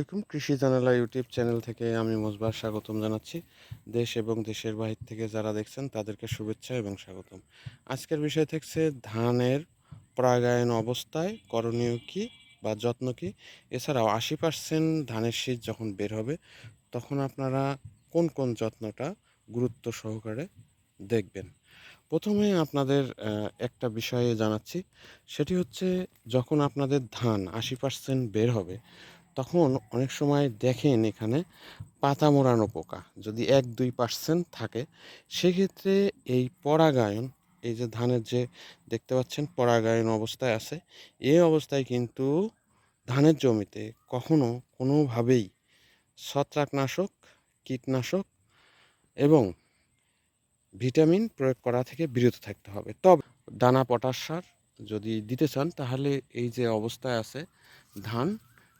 আলাইকুম। কৃষি জানালা ইউটিউব চ্যানেল থেকে আমি মোজবার স্বাগতম জানাচ্ছি। দেশ এবং দেশের বাহির থেকে যারা দেখছেন, তাদেরকে শুভেচ্ছা এবং স্বাগতম। আজকের বিষয় থাকছে ধানের পরাগায়ন অবস্থায় করণীয় কী বা যত্ন কী? এছাড়াও আশি পার্সেন্ট ধানের শীত যখন বের হবে, তখন আপনারা কোন কোন যত্নটা গুরুত্ব সহকারে দেখবেন? প্রথমে আপনাদের একটা বিষয়ে জানাচ্ছি। সেটি হচ্ছে, যখন আপনাদের ধান আশি পার্সেন্ট বের হবে তখন অনেক সময় দেখেন এখানে পাতা মোড়ানো পোকা যদি এক, দুই পার্সেন্ট থাকে, সেক্ষেত্রে এই পরাগায়ন, এই যে ধানের যে দেখতে পাচ্ছেন পরাগায়ন অবস্থায় আছে, এই অবস্থায় কিন্তু ধানের জমিতে কখনো কোনোভাবেই ছত্রাকনাশক, কীটনাশক এবং ভিটামিন প্রয়োগ করা থেকে বিরত থাকতে হবে। তবে দানা, পটাশ সার যদি দিতে চান, তাহলে এই যে অবস্থায় আছে ধান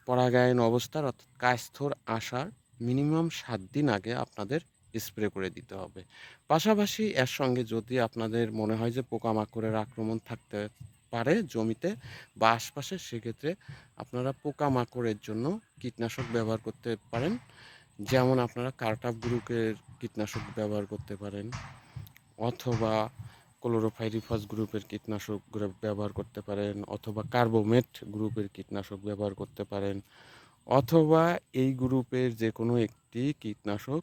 পরাগায়ন অবস্থার অর্থাৎ কায়স্থর আসার মিনিমাম সাত দিন আগে আপনাদের স্প্রে করে দিতে হবে। পাশাপাশি এর সঙ্গে যদি আপনাদের মনে হয় যে পোকামাকড়ের আক্রমণ থাকতে পারে জমিতে বা আশপাশে, সেক্ষেত্রে আপনারা পোকামাকড়ের জন্য কীটনাশক ব্যবহার করতে পারেন। যেমন আপনারা কার্টাপ গ্রুপের কীটনাশক ব্যবহার করতে পারেন। অথবা ক্লোরোফাইরিফাস গ্রুপের কীটনাশক ব্যবহার করতে পারেন, অথবা কার্বোমেট গ্রুপের কীটনাশক ব্যবহার করতে পারেন, অথবা এই গ্রুপের যে কোনো একটি কীটনাশক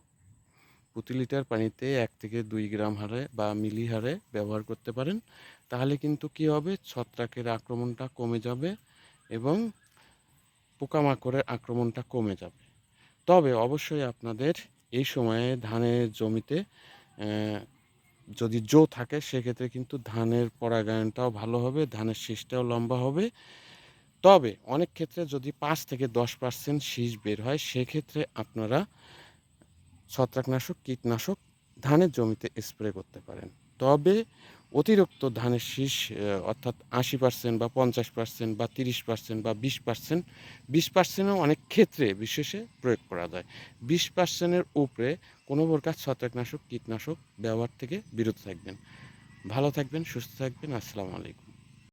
প্রতি লিটার পানিতে এক থেকে দুই গ্রাম হারে বা মিলি হারে ব্যবহার করতে পারেন। তাহলে কিন্তু কি হবে? ছত্রাকের আক্রমণটা কমে যাবে এবং পোকামাকড়ের আক্রমণটা কমে যাবে। তবে অবশ্যই আপনাদের এই সময়ে ধানের জমিতে যদি জো থাকে, সেক্ষেত্রে কিন্তু ধানের পরাগায়নটাও ভালো হবে, ধানের শীষটাও লম্বা হবে। তবে অনেক ক্ষেত্রে যদি পাঁচ থেকে দশ পার্সেন্ট শীষ বের হয়, সেক্ষেত্রে আপনারা ছত্রাকনাশক, কীটনাশক ধানের জমিতে স্প্রে করতে পারেন। তবে অতিরিক্ত ধানের শীষ অর্থাৎ আশি পার্সেন্ট বা পঞ্চাশ পার্সেন্ট বা তিরিশ পার্সেন্ট বা বিশ পার্সেন্ট বিশ পার্সেন্টও অনেক ক্ষেত্রে বিশেষে প্রয়োগ করা যায়। বিশ পার্সেন্টের উপরে কোনো প্রকার ছত্রাকনাশক কীটনাশক ব্যবহার থেকে বিরত থাকবেন। ভালো থাকবেন, সুস্থ থাকবেন, আসসালামু আলাইকুম।